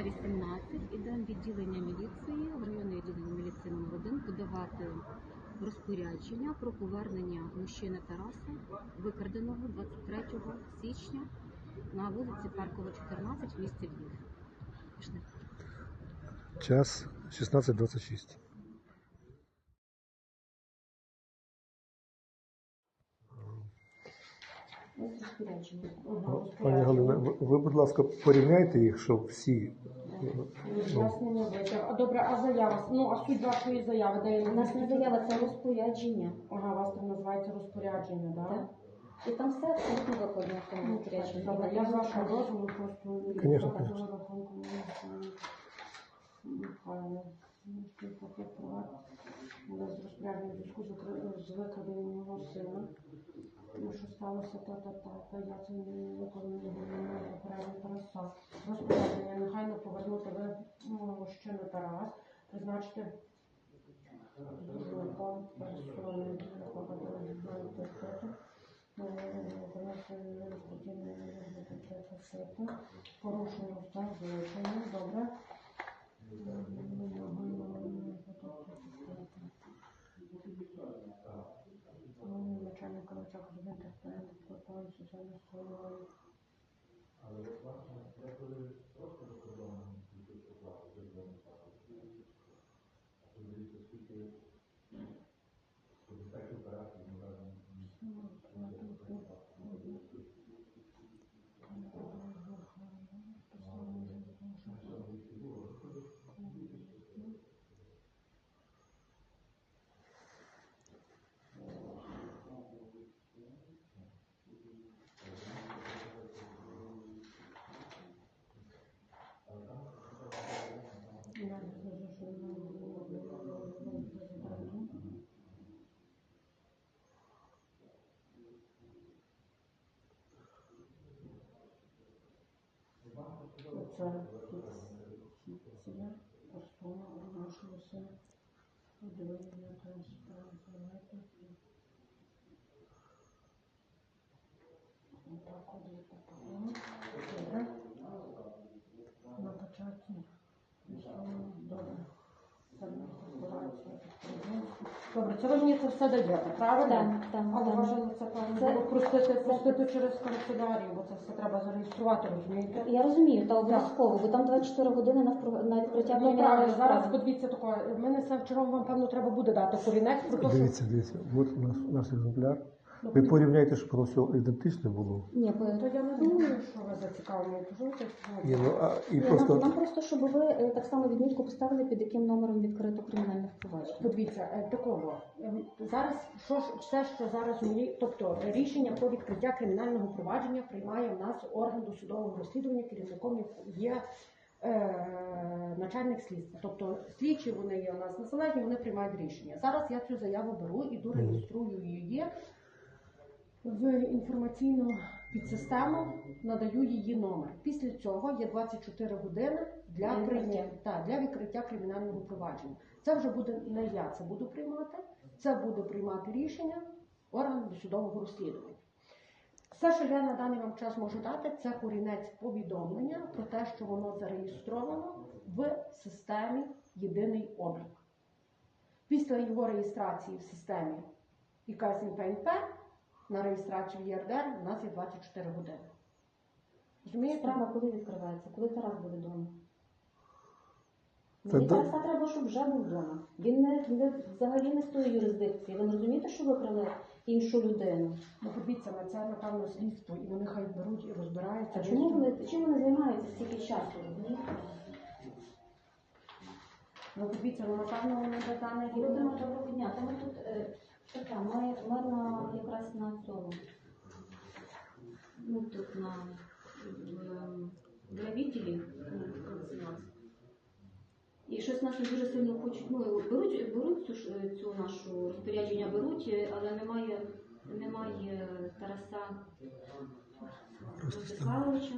на 18 ідемо відділення міліції, в районне відділення міліції номер 1 подавати розпорядження про повернення мужчини Тараса, викраденого 23 січня на вулиці Паркова, 14 в місті Львів. Пішли. Час 16.26. Ось розпорядження. Пані Галина, ви, будь ласка, порівняйте їх, щоб всі. ну, добре, а заява? Ну, а суть вашої заяви, де У нас не заява, це розпорядження. Ага, у вас там називається розпорядження, так? Так. І там все абсолютно викладено в тому Ну, розпорядженні. Добре, я з вашого дозволу просто Конечно, конечно. рахунку, Михайло. Але з розпорядженням в зв'язку з викраденням його сина. Тому що сталося та-та-та, та я це не виконую попередньо Тараса. Розпорядження негайно ну, мужчину Тарас, призначити Жуком персони Порушення все злочину, добре. Про план Então, tá colheita, tá bom? Добре, це ви мені це все даєте, правильно? Так, так, Але так. це певно Це- було простити, простити через канцелярію, бо це все треба зареєструвати, розумієте? Я розумію, та обов'язково, бо там 24 години на, впро- на відкриття Ну правильно, зараз справи. подивіться таке. В мене це вчора вам певно треба буде дати корінець про те, що Дивіться, дивіться, от у наш екземпляр. Ви порівняйте, щоб воно все ідентичне було. Ні, бо то я не думаю, що ви зацікавлені. Це Ні, ну, а, і просто нам, нам просто, щоб ви е, так само відмітку поставили, під яким номером відкрито кримінальне впровадження. Подивіться, е, такого ем, зараз що ж все, що зараз мені, тобто е, рішення про відкриття кримінального провадження приймає в нас орган досудового розслідування, керівником є е, начальник слідства. Тобто слідчі вони є у нас незалежні, вони приймають рішення. Зараз я цю заяву беру, іду реєструю її в інформаційну підсистему, надаю її номер. Після цього є 24 години для Для відкриття. та, для відкриття кримінального провадження. Це вже буде не я це буду приймати, це буде приймати рішення орган досудового розслідування. Все, що я на даний вам час можу дати, це корінець повідомлення про те, що воно зареєстровано в системі єдиний облік. Після його реєстрації в системі ІКС НПНП на реєстрацію в ЄРДР у нас є 24 години. Розумієте? Справа коли відкривається? Коли Тарас буде вдома? Мені да- Тараса треба, щоб вже був вдома. Він не, не взагалі не з тої юрисдикції. Ви не розумієте, що викрали іншу людину? Ну, подивіться, на це, напевно, слідство, і вони хай беруть і розбираються. А чому вони чим вони займаються стільки часу? розумієте? Ну, подивіться, ну, напевно, вони до даних... Доброго дня. Та ми тут е, така, ми, ми на якраз на цьому. Ну тут на відділі ну. І щось нас дуже сильно хочуть. Ну беруть, беруть цю цю нашу розпорядження, беруть, але немає, немає Тараса Ростиславовича.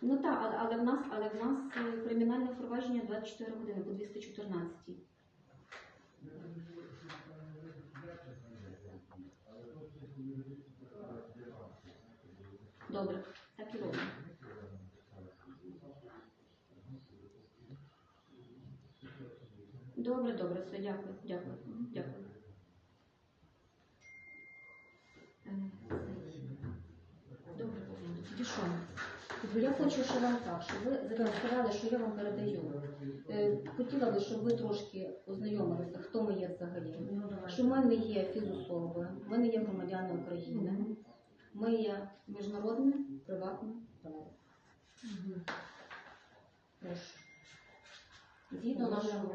Ну так, але, але в нас, але в нас е, кримінальне впровадження 24 години по 214. Добре, так і робимо. Добре, добре, все, дякую, дякую. Е, Добре, тоді що? Тобто Я хочу, щоб вам так, щоб ви зареєстрували, що я вам передаю. Е, Хотіла би, щоб ви трошки ознайомилися, хто ми є взагалі. Що ми не є фізособи, ми не є громадяни України. Ми є міжнародне приватне право. Прошу. Згідно нашого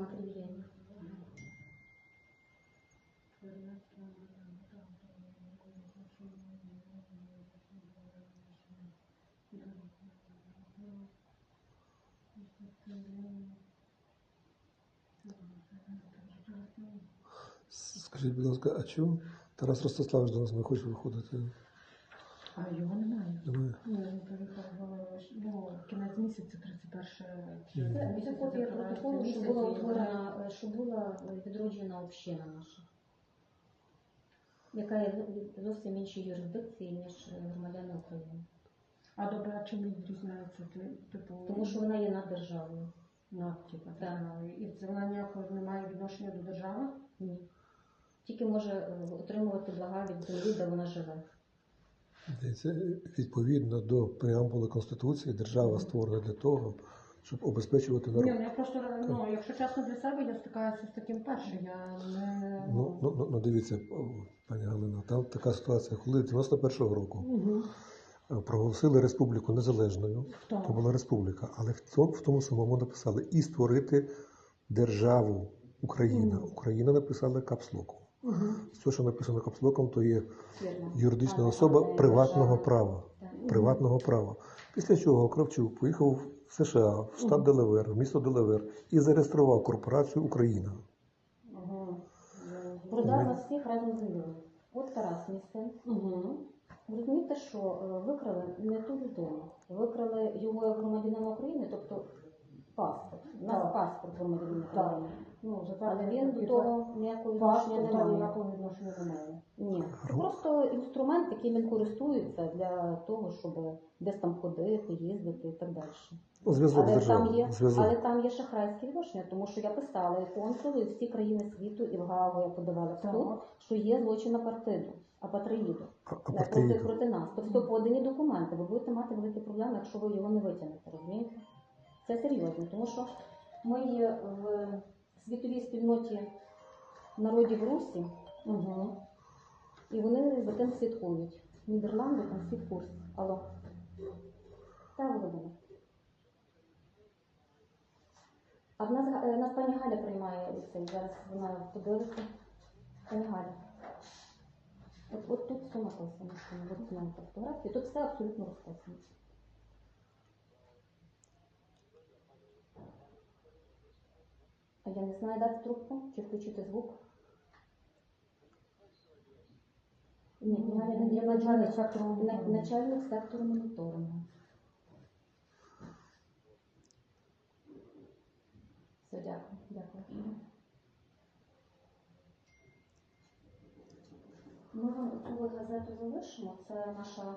самоопределення. Скажіть, будь ласка, а чому Тарас Ростиславович до нас не хоче виходити? А його немає. Немає? Ну, він приїхав ну, кінець місяця, 31 Це, це копія протоколу, що була утворена, е, що була е, відроджена община наша, яка є зовсім іншій юрисдикції, ніж е, громадяни України. А добре, а чим відрізняється? Типу, Тому що вона є державою. ну, типу, державою. І це вона ніякого не має відношення до держави? Ні. Тільки може е, отримувати блага від землі, де вона живе. Здається, відповідно до преамбули Конституції, держава створена для того, щоб обезпечувати Ні, народ. ну я просто, ну, якщо чесно для себе, я стикаюся з таким перше. Я не... Ну, ну, ну, ну дивіться, пані Галина, там така ситуація, коли 91-го року Угу. проголосили республіку незалежною, Так. то була республіка, але в тому, в тому самому написали і створити державу Україна. Мгм. Україна написали капслоком. Угу. Все, що написано капслоком, то є юридична особа приватного права. Приватного права. Після чого Кравчук поїхав в США, в штат. Делавер, в місто Делавер і зареєстрував корпорацію Україна. Угу. Продав нас всіх разом з ним. От Тарас, мій син. Угу. Розумієте, що е, викрали не ту людину. Викрали його як громадянина України, тобто паспорт. У нас Так. паспорт громадянина Так. України. Ну, Але він до того ніякого відношення не має. ніякого відношення немає. Ні, це просто інструмент, яким він користується для того, щоб десь там ходити, їздити і так далі. Ну, зв'язок з Але там державою. є, Зв'язок. але там є шахрайські відношення, тому що я писала і консулу, і всі країни світу, і в Гаагу я подавала в Так. суд, що є злочин апартиду, апатриїду. А- Не, проти, апартеїду. проти нас. Тобто подані документи, ви будете мати великі проблеми, якщо ви його не витягнете, розумієте? Це серйозно, тому що ми є в світовій спільноті народів Русі, Угу. і вони за тим слідкують. Нідерланди там всі в курсі. Алло. Та Володимир. А в нас, е, нас пані Галя приймає цей, зараз вона подивиться. Пані Галя. От, от тут все написано, що фотографії, тут все абсолютно розписано. А я не знаю дати трубку чи включити звук. Ні, пані Галя начальник, сектору на- начальник сектору моніторингу. Все, дякую, дякую. Ми вам цю газету залишимо. Це наша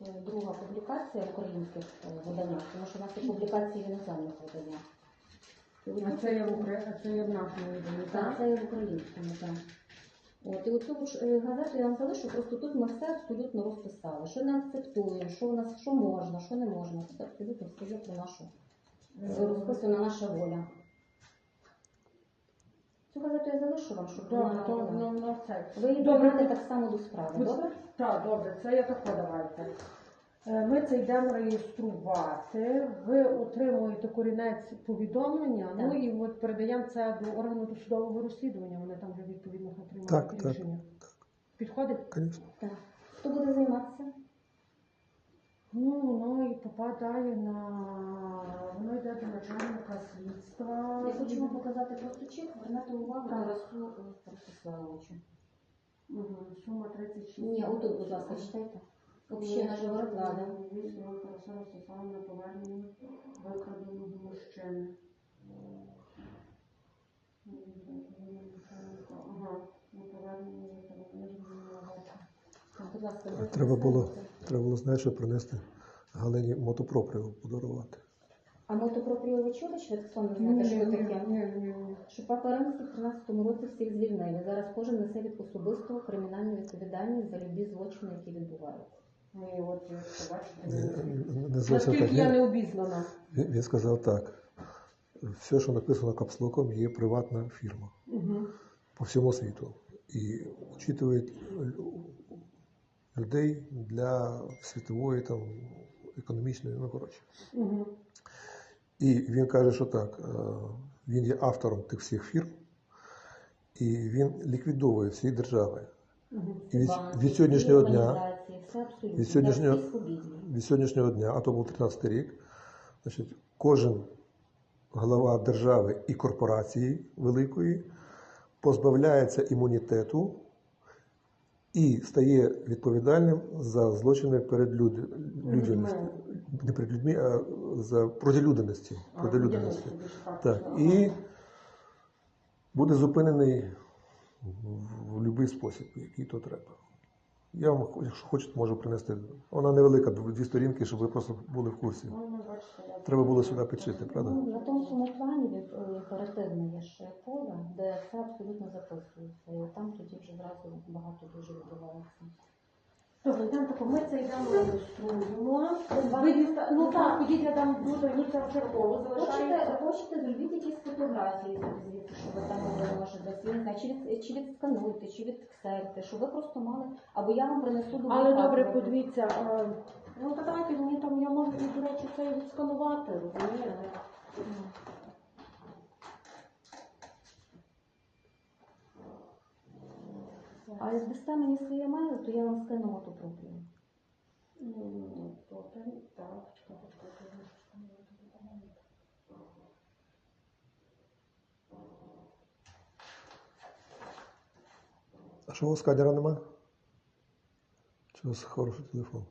е, друга публікація в українських е, виданнях, тому що у нас є публікації в іноземних виданнях. А це є в Украї... а це є в нашому відомі, так, так? це є в українському, так. От, і оцю ж е, газету я вам залишу, просто тут ми все абсолютно розписали. Що не акцептуємо, що у нас що можна, що не можна. Тут абсолютно все є про нашу е, розписана наша воля. Цю газету я залишу вам, щоб Добре, вона то була. ну, ну. Ви її Добре, добрати так само до справи, добре? Так, добре, це я тако давайте. Е, Ми це йдемо реєструвати, ви отримуєте корінець повідомлення, ну і от передаємо це до органу досудового розслідування, вони там вже відповідно отримають Так, так, рішення. Підходить? Звісно. Так. Хто буде займатися? Ну, воно і попадає на воно йде до начальника слідства. Я хочу вам показати просто чек, звернути увагу Так. Тарасу е, Ростиславовичу. Мгм, Сума 36. Ні, отут, будь ласка, читайте. Община влада. Тараса Ростиславовна повернення мужчини. На повернення викраденого ви Треба було, треба було знаєш, що принести Галині мотопропрягу подарувати. А мотопропрію ви чули, що знаєте, що таке? Ні, ні, ні. Що Папа Римський в 13-му році всіх звільнив. І Зараз кожен несе від особистого кримінальну відповідальність за любі злочини, які відбуваються. От бачите. не зовсім так. Наскільки я не обізнана. він, він сказав так. Все, що написано капслоком, є приватна фірма Угу. по всьому світу. І учитують людей для світової там, економічної, ну коротше. Угу. І він каже, що так, е, він є автором тих всіх фірм, і він ліквідовує всі держави. Угу. І від, від сьогоднішнього дня, абсолютно. від сьогоднішнього- від сьогоднішнього дня, а то був 13 рік, значить, кожен голова держави і корпорації великої позбавляється імунітету і стає відповідальним за злочини перед люд... людяністю. Не перед людьми, а за проти людяності. Проти людяності. Так, і буде зупинений в будь-який спосіб, який то треба. Я вам, якщо хочете, можу принести. Вона невелика, дві сторінки, щоб ви просто були в курсі. Треба було сюди печити, правда? Ну, на тому самому плані від- е, оперативне є ще поле, де все абсолютно записується. І там тоді вже зразу багато дуже відбувається. Добре, йдемо ми це йдемо реєструємо. Ну так, тоді я там буду, ні, це чергово Хочете, залишається. хочете зробіть якісь фотографії звідси, щоб ви там могли може десь, я не знаю, чи, від, чи відскануйте, чи відксельте, щоб ви просто мали, або я вам принесу до Але добре, подивіться, ну та давайте мені там, я можу, до речі, це і відсканувати, розумієте? А як дасте мені своє мейл, то я вам скину мотопропію. Ну, добре, так, чекай, чекай, чекай. А що у вас сканера нема? Чи у вас хороший телефон?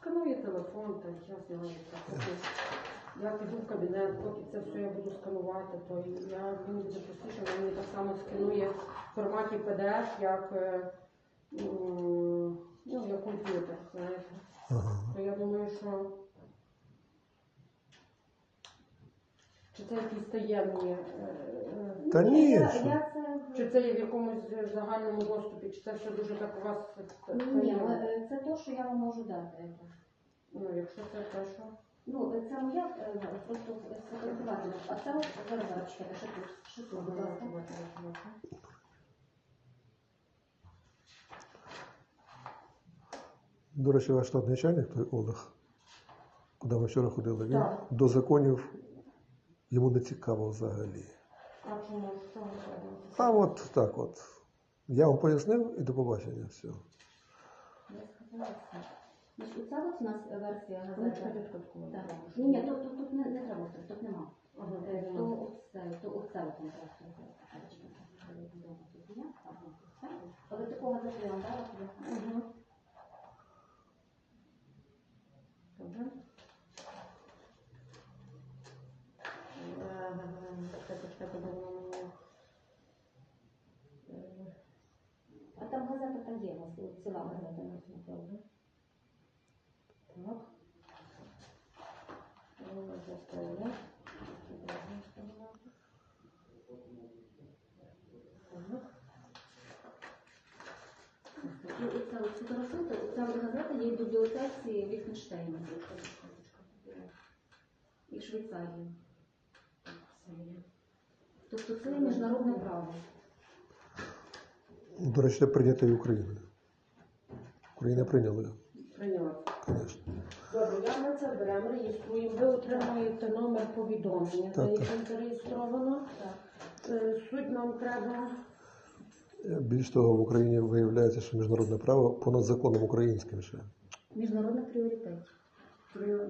Сканує телефон, так я знаю. так, Я піду в кабінет, поки це все я буду сканувати, то я мені буде простіше, воно мені так само сканує в форматі PDF, як, е, ну, як комп'ютер, знаєте. Ага. То я думаю, що чи це якісь таємні, е, е, Та ні, я, що? я це... чи це є в якомусь загальному доступі, чи це все дуже так у вас Ні, таємно? це те, що я вам можу дати. Ну, якщо це те, що. Ну, це моя е, просто сфотографувати. А це от зараз зараз чекайте, ще тут, ще тут, будь ласка. До речі, ваш штатний начальник, той Олег, куди ми вчора ходили, він Так. до законів йому не цікаво взагалі. А чому? Що ви робите? А от так от. Я вам пояснив і до побачення. Все. Я сказала все. Оця от у нас версія Так. Ні, ні, тут, тут, тут не, не треба, тут, тут нема. Ага, Е, нема. То оце, то оце от якраз. Але такого я вам дала, Мгм. Добре. Е, Чекайте, чекайте, бо воно мені... Е, А там газета так є, у вас ціла газета. Добре. Так. Е, Заставля. Так. І оце от фотографуйте, оця от газета є в бібліотеці Віхенштейна. І Швейцарії. Це є. Тобто це міжнародне право. До речі, прийнято і Україною. Україна прийняла, Прийняла. звісно. Добре, я ми це беремо, реєструємо. Ви отримуєте номер повідомлення, Так, за так. яким зареєстровано. Е, Суть нам треба. Більш того, в Україні виявляється, що міжнародне право понад законом українським ще. Міжнародний пріоритет. при-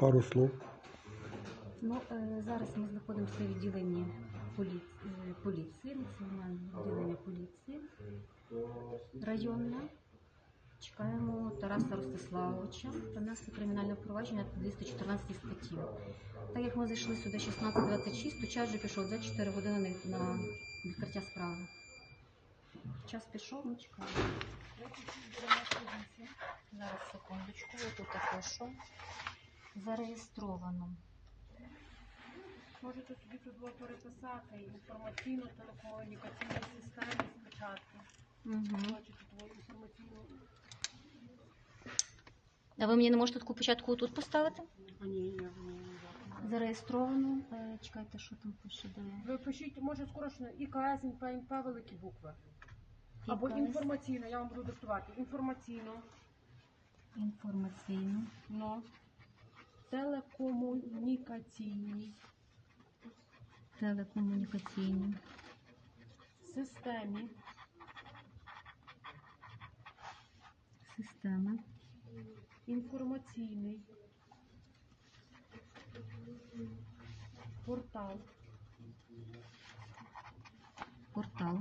Пару, слов. Ну, е, зараз ми знаходимося в відділенні поліції, поліції національного відділення поліції районне. Чекаємо Тараса Ростиславовича принесли кримінальне провадження по 214 статті. Так як ми зайшли сюди 16.26, то час вже пішов за 4 години на на відкриття справи. Час пішов, ми чекаємо. Зараз секундочку, я тут пишу. Зареєстровано. Можете собі тут було переписати інформаційно-телекомунікаційній системі спочатку. Угу. Інформаційну. А ви мені не можете таку початку тут поставити? Ні, ні. Зареєстровано. Е, Чекайте, що там пише, де Ви пишіть, може скорочено ІКС, НП, НП, великі букви. Або ІКС. інформаційно, я вам буду диктувати. Інформаційно, інформаційно. но телекомунікаційній. Телекомунікаційні системі. Системи. інформаційний. Портал. Портал.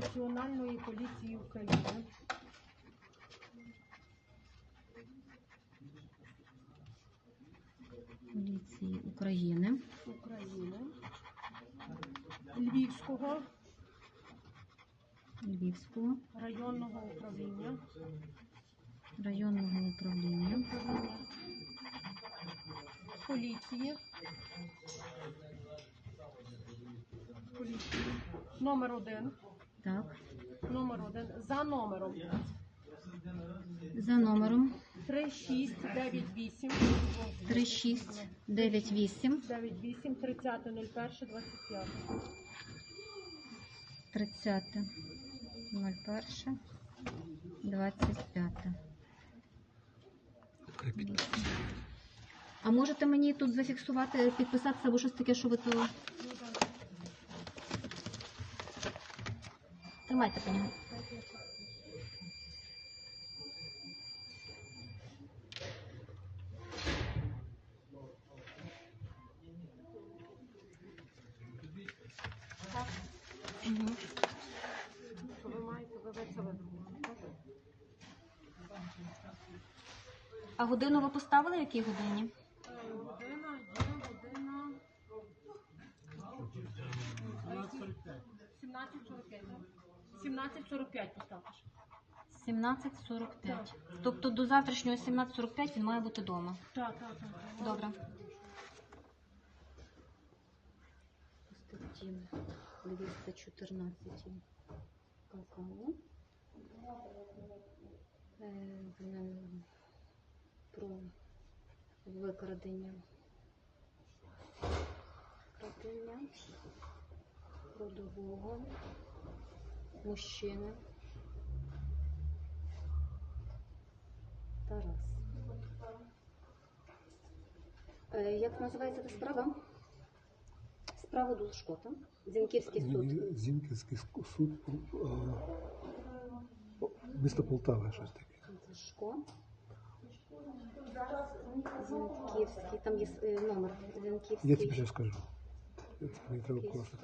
Національної поліції України поліції України. України, Львівського Львівського районного управління районного управління поліції. Поліції. Номер один. так Номер один. За номером за номером 3698 3698 98 30 01 25. 30 01 25 А можете мені тут зафіксувати, підписатися або щось таке, що ви то. Тримайте по Що ви маєте, ви ви це видумали, так? А годину ви поставили в якій годині? Година, година. 17.45. 17.45 поставте. ж. 17.45. Тобто до завтрашнього 17.45 він має бути вдома. Так, так, так. Добре. По статті 214 ККУ е, про викрадення викрадення родового мужчини Тарас. Е, Як називається та справа? Справа до Шкота, Зінківський суд. Зінківський суд, місто Полтава, щось таке. Шко. Зінківський, там є е, номер. Я Зінківський тобі ще скажу. Це Мені треба класти.